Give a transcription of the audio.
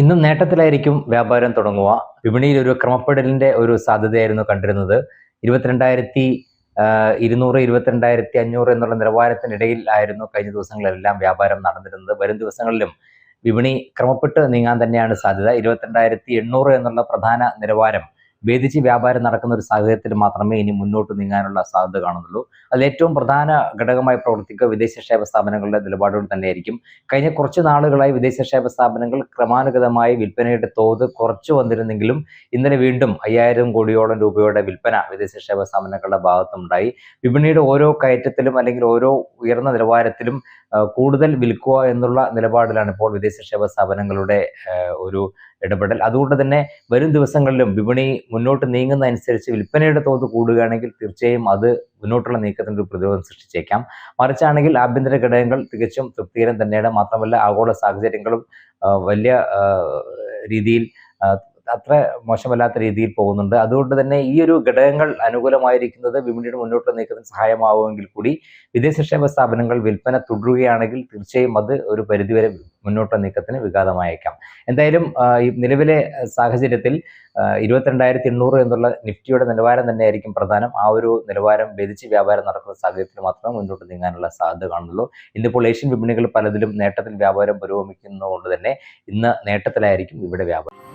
ഇന്നും നേട്ടത്തിലായിരിക്കും വ്യാപാരം തുടങ്ങുക. വിപണിയിൽ ഒരു ക്രമപ്പെടലിന്റെ ഒരു സാധ്യതയായിരുന്നു കണ്ടിരുന്നത്. ഇരുപത്തിരണ്ടായിരത്തി ഇരുന്നൂറ് ഇരുപത്തിരണ്ടായിരത്തി അഞ്ഞൂറ് എന്നുള്ള നിലവാരത്തിനിടയിൽ ആയിരുന്നു കഴിഞ്ഞ ദിവസങ്ങളിലെല്ലാം വ്യാപാരം നടന്നിരുന്നത്. വരും ദിവസങ്ങളിലും വിപണി ക്രമപ്പെട്ട് നീങ്ങാൻ തന്നെയാണ് സാധ്യത. ഇരുപത്തിരണ്ടായിരത്തി എണ്ണൂറ് എന്നുള്ള പ്രധാന നിലവാരം ഭേദിച്ച് വ്യാപാരം നടക്കുന്ന ഒരു സാഹചര്യത്തിൽ മാത്രമേ ഇനി മുന്നോട്ട് നീങ്ങാനുള്ള സാധ്യത കാണുന്നുള്ളൂ. അതിൽ ഏറ്റവും പ്രധാന ഘടകമായി പ്രവർത്തിക്കുക വിദേശ നിക്ഷേപ സ്ഥാപനങ്ങളുടെ നിലപാടുകൾ തന്നെയായിരിക്കും. കഴിഞ്ഞ കുറച്ച് നാളുകളായി വിദേശ നിക്ഷേപ സ്ഥാപനങ്ങൾ ക്രമാനുഗതമായി വിൽപ്പനയുടെ തോത് കുറച്ചു വന്നിരുന്നെങ്കിലും ഇന്നലെ വീണ്ടും അയ്യായിരം കോടിയോളം രൂപയുടെ വിൽപ്പന വിദേശ നിക്ഷേപ സ്ഥാപനങ്ങളുടെ ഭാഗത്തുണ്ടായി. വിപണിയുടെ ഓരോ കയറ്റത്തിലും അല്ലെങ്കിൽ ഓരോ ഉയർന്ന നിലവാരത്തിലും കൂടുതൽ വിൽക്കുക എന്നുള്ള നിലപാടിലാണ് ഇപ്പോൾ വിദേശ നിക്ഷേപ സ്ഥാപനങ്ങളുടെ ഒരു ഇടപെടൽ. അതുകൊണ്ട് തന്നെ വരും ദിവസങ്ങളിലും വിപണി മുന്നോട്ട് നീങ്ങുന്ന അനുസരിച്ച് വിൽപ്പനയുടെ തോത് കൂടുകയാണെങ്കിൽ തീർച്ചയായും അത് മുന്നോട്ടുള്ള നീക്കത്തിന് ഒരു പ്രതിരോധം സൃഷ്ടിച്ചേക്കാം. മറിച്ചാണെങ്കിൽ ആഭ്യന്തര ഘടകങ്ങൾ തികച്ചും തൃപ്തികരം തന്നെയാണ്. മാത്രമല്ല ആഗോള സാഹചര്യങ്ങളും വലിയ രീതിയിൽ അത്ര മോശമല്ലാത്ത രീതിയിൽ പോകുന്നുണ്ട്. അതുകൊണ്ട് തന്നെ ഈ ഒരു ഘടകങ്ങൾ അനുകൂലമായിരിക്കുന്നത് വിപണിയുടെ മുന്നോട്ട് നീക്കത്തിന് സഹായമാവുമെങ്കിൽ കൂടി വിദേശ നിക്ഷേപ സ്ഥാപനങ്ങൾ വിൽപ്പന തുടരുകയാണെങ്കിൽ തീർച്ചയായും അത് ഒരു പരിധിവരെ മുന്നോട്ട് നീക്കത്തിന് വിഘാതമായേക്കാം. എന്തായാലും നിലവിലെ സാഹചര്യത്തിൽ ഇരുപത്തിരണ്ടായിരത്തി എണ്ണൂറ് എന്നുള്ള നിഫ്റ്റിയുടെ നിലവാരം തന്നെയായിരിക്കും പ്രധാനം. ആ ഒരു നിലവാരം ഭേദിച്ച് വ്യാപാരം നടക്കുന്ന സാഹചര്യത്തിൽ മാത്രമേ മുന്നോട്ട് നീങ്ങാനുള്ള സാധ്യത കാണുന്നുള്ളൂ ഇന്നിപ്പോൾ ഏഷ്യൻ വിപണികൾ പലതിലും നേട്ടത്തിൽ വ്യാപാരം പുരോഗമിക്കുന്നതുകൊണ്ട് തന്നെ ഇന്ന് നേട്ടത്തിലായിരിക്കും ഇവിടെ വ്യാപാരം.